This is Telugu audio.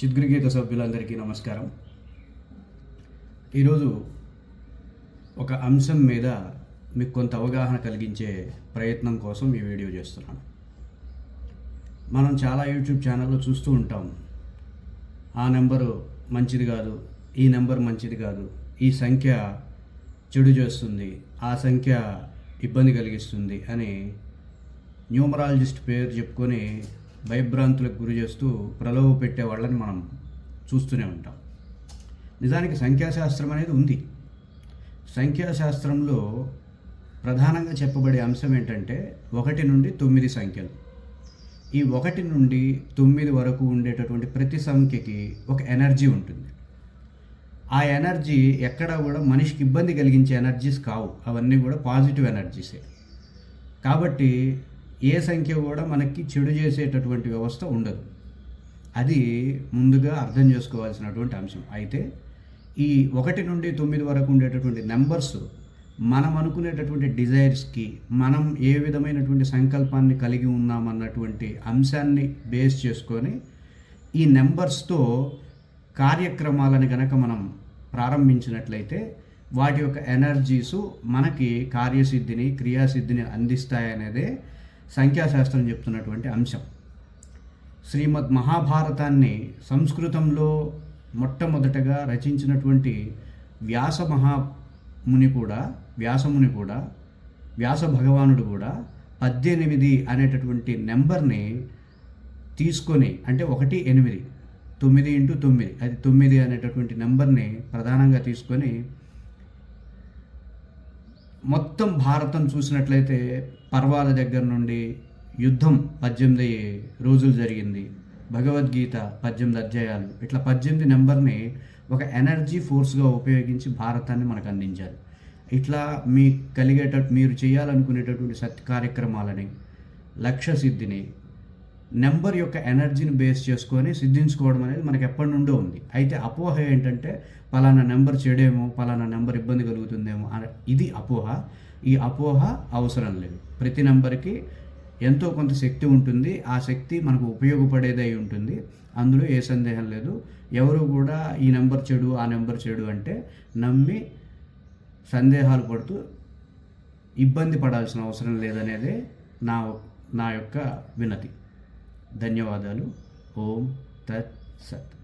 చిద్గురిగీత సభ్యులందరికీ నమస్కారం. ఈరోజు ఒక అంశం మీద మీకు కొంత అవగాహన కలిగించే ప్రయత్నం కోసం ఈ వీడియో చేస్తున్నాను. మనం చాలా యూట్యూబ్ ఛానల్లో చూస్తూ ఉంటాం. ఆ నెంబరు మంచిది కాదు ఈ నెంబర్ మంచిది కాదు ఈ సంఖ్య చెడు చేస్తుంది ఆ సంఖ్య ఇబ్బంది కలిగిస్తుంది అని న్యూమరాలజిస్ట్ పేరు చెప్పుకొని భయభ్రాంతులకు గురి చేస్తూ ప్రలోభ పెట్టే వాళ్ళని మనం చూస్తూనే ఉంటాం. నిజానికి సంఖ్యాశాస్త్రం అనేది ఉంది. సంఖ్యాశాస్త్రంలో ప్రధానంగా చెప్పబడే అంశం ఏంటంటే ఒకటి నుండి తొమ్మిది సంఖ్యలు. ఈ ఒకటి నుండి తొమ్మిది వరకు ఉండేటటువంటి ప్రతి సంఖ్యకి ఒక ఎనర్జీ ఉంటుంది. ఆ ఎనర్జీ ఎక్కడా కూడా మనిషికి ఇబ్బంది కలిగించే ఎనర్జీస్ కావు. అవన్నీ కూడా పాజిటివ్ ఎనర్జీసే. కాబట్టి ఏ సంఖ్య కూడా మనకి చెడు చేసేటటువంటి వ్యవస్థ ఉండదు. అది ముందుగా అర్థం చేసుకోవాల్సినటువంటి అంశం. అయితే ఈ ఒకటి నుండి తొమ్మిది వరకు ఉండేటటువంటి నెంబర్స్ మనం అనుకునేటటువంటి డిజైర్స్కి మనం ఏ విధమైనటువంటి సంకల్పాన్ని కలిగి ఉన్నామన్నటువంటి అంశాన్ని బేస్ చేసుకొని ఈ నెంబర్స్తో కార్యక్రమాలను గనక మనం ప్రారంభించినట్లయితే వాటి యొక్క ఎనర్జీసు మనకి కార్యసిద్ధిని క్రియాసిద్ధిని అందిస్తాయనేదే సంఖ్యాశాస్త్రం చెప్తున్నటువంటి అంశం. శ్రీమద్ మహాభారతాన్ని సంస్కృతంలో మొట్టమొదటగా రచించినటువంటి వ్యాస మహాముని కూడా వ్యాసముని కూడా వ్యాస భగవానుడు కూడా పద్దెనిమిది అనేటటువంటి నెంబర్ని తీసుకొని అంటే ఒకటి ఎనిమిది తొమ్మిది ఇంటూ తొమ్మిది అది తొమ్మిది అనేటటువంటి నెంబర్ని ప్రధానంగా తీసుకొని మొత్తం భారతం చూసినట్లయితే పర్వాల దగ్గర నుండి యుద్ధం పద్దెనిమిది రోజులు జరిగింది. భగవద్గీత పద్దెనిమిది అధ్యాయాలు. ఇట్లా పద్దెనిమిది నెంబర్ని ఒక ఎనర్జీ ఫోర్స్గా ఉపయోగించి భారతాన్ని మనకు అందించారు ఇట్లా మీ కలిగేటట్టు మీరు చేయాలనుకునేటటువంటి సత్ కార్యక్రమాలని లక్ష్య సిద్ధిని నెంబర్ యొక్క ఎనర్జీని బేస్ చేసుకొని సిద్ధించుకోవడం అనేది మనకు ఎప్పటి నుండో ఉంది. అయితే అపోహ ఏంటంటే పలానా నెంబర్ చెడేమో పలానా నెంబర్ ఇబ్బంది కలుగుతుందేమో ఇది అపోహ. ఈ అపోహ అవసరం లేదు. ప్రతి నెంబర్కి ఎంతో కొంత శక్తి ఉంటుంది. ఆ శక్తి మనకు ఉపయోగపడేదై ఉంటుంది. అందులో ఏ సందేహం లేదు. ఎవరు కూడా ఈ నెంబర్ చెడు ఆ నెంబర్ చెడు అంటే నమ్మి సందేహాలు పడుతూ ఇబ్బంది పడాల్సిన అవసరం లేదనేదే నా నా యొక్క వినతి. ధన్యవాదాలు. ఓం తత్ సత్.